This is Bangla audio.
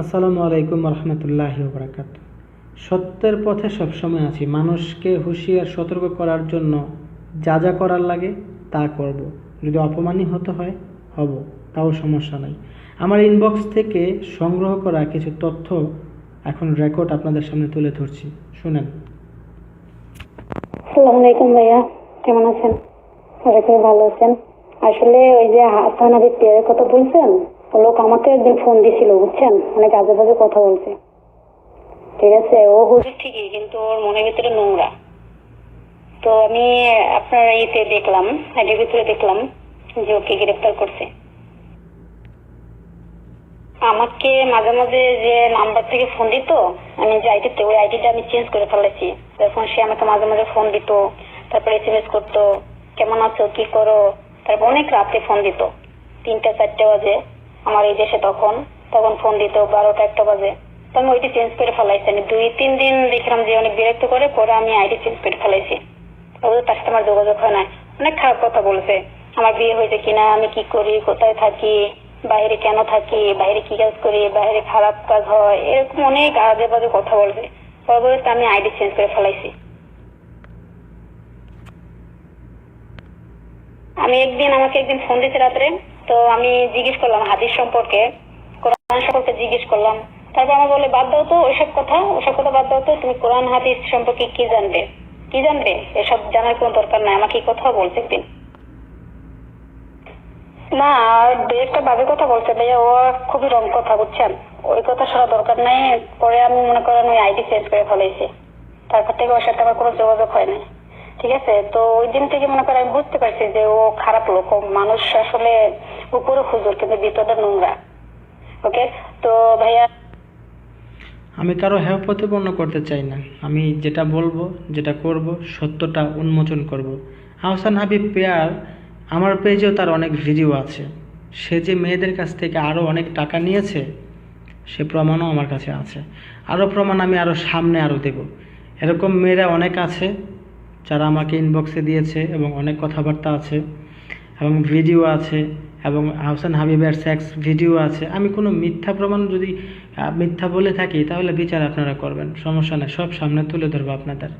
আসসালামু আলাইকুম রহমতুল্লাহ বরাকাত সত্যের পথে সবসময় আছি। মানুষকে হুঁশিয়ার, সতর্ক করার জন্য যা যা করার লাগে তা করব। যদি অপমানই হতে হয়, হব। তাও সমস্যা নাই। আমার ইনবক্স থেকে সংগ্রহ করা কিছু তথ্য এখন রেকর্ড আপনাদের সামনে তুলে ধরছি। শুনেন। আসসালামু আলাইকুম ভাইয়া। কেমন আছেন? ভালো আছেন। আসলে ওই যে হাসান আবিদ কথা বলছেন? লোক আমাকে একদিন ফোন দিছিল, বুঝছেন? অনেক আজে বাজে কথা বলছে। ঠিক আছে, ও হুজুর ঠিকই, কিন্তু ওর মনের ভিতরে নোংরা। তো আমি আপনার ইতে দেখলাম, আইডির ভিতরে দেখলাম যে ওকে গ্রেফতার করছে। আমাকে মাঝে মাঝে যে নাম্বার থেকে ফোন দিত, আমি যে আইডিতে ওই আইডিটা আমি চেঞ্জ করে ফেলেছি। তখন সে আমাকে মাঝে মাঝে ফোন দিত, তারপরে এস এম এস করতো, কেমন আছো? কি করো? তারপর অনেক রাতে ফোন দিত। তিনটা, চারটে বাজে। আমার এই দেশে তখন তখন ফোন দিত বারোটা একটা বাজে। তো আমি ওইটি চেঞ্জ করে ফেলাইছি। আমি দুই, তিন দিন দেখলাম যে অনেক বিরক্ত করে, পরে আমি আইডি চেঞ্জ করে ফেলাইছি। ওদের তার সাথে আমার যোগাযোগ হয় না অনেক খারাপ কথা বলেছে। আমার বিয়ে হয়েছে কিনা, আমি কি করি, কোথায় থাকি, বাইরে কেন থাকি, বাইরে কি কাজ করি, বাইরে খারাপ কাজ হয়, এরকম অনেক আজে বাজে কথা বলছে। পরবর্তীতে আমি আইডি চেঞ্জ করে ফেলাইছি। আমি একদিন, আমাকে একদিন ফোন দিতে রাত্রে, তো আমি জিজ্ঞেস করলাম হাদিস সম্পর্কে, কোরআন সম্পর্কে জিজ্ঞেস করলাম। তারপর আমার বলে বাদ দাও তো ওইসব কথা ওইসব কথা বাদ দাও তো, তুমি কোরআন, হাদিস সম্পর্কে কি জানবে? কি জানবে? এসব জানার কোনো দরকার নাই, আমাকে কথা বলছে একদিন। না একটা বাজে কথা বলছে ভাইয়া, ও খুবই রং কথা, বুঝছেন? ওই কথা শোনা দরকার নাই, পরে আমি মনে করেন ওই আইডি চেঞ্জ করে ফেলেছি তারপর থেকে ওর সাথে আমার কোনো যোগাযোগ হয় নাই। ঠিক আছে? তো ওই দিন থেকে মনে করে আমি বুঝতে পারছি যে ও খারাপ লোক। মানুষ আসলে উপরে হুজুর, কিন্তু ভিতরে নোংরা। ওকে? তো ভাইয়া আমি কারও হেয় প্রতিপন্ন করতে চাই না। আমি যেটা বলব, যেটা করব, সত্যটা উন্মোচন করব। আহসান হাবিব পেয়ার, আমার পেজেও তার অনেক ভিডিও আছে। সে যে মেয়েদের কাছ থেকে আরও অনেক টাকা নিয়েছে, সে প্রমাণও আমার কাছে আছে। আরও প্রমাণ আমি আরও সামনে আরও দেব। এরকম মেয়েরা অনেক আছে যারা আমাকে ইনবক্সে দিয়েছে এবং অনেক কথাবার্তা আছে এবং ভিডিও আছে এবং আহসান হাবিবের সেক্স ভিডিও আছে, আমি কোনো মিথ্যা প্রমাণ যদি মিথ্যা বলে থাকি, তাহলে বিচার আপনারা করবেন। সমস্যা নেই, সব সামনে তুলে ধরবো আপনাদের।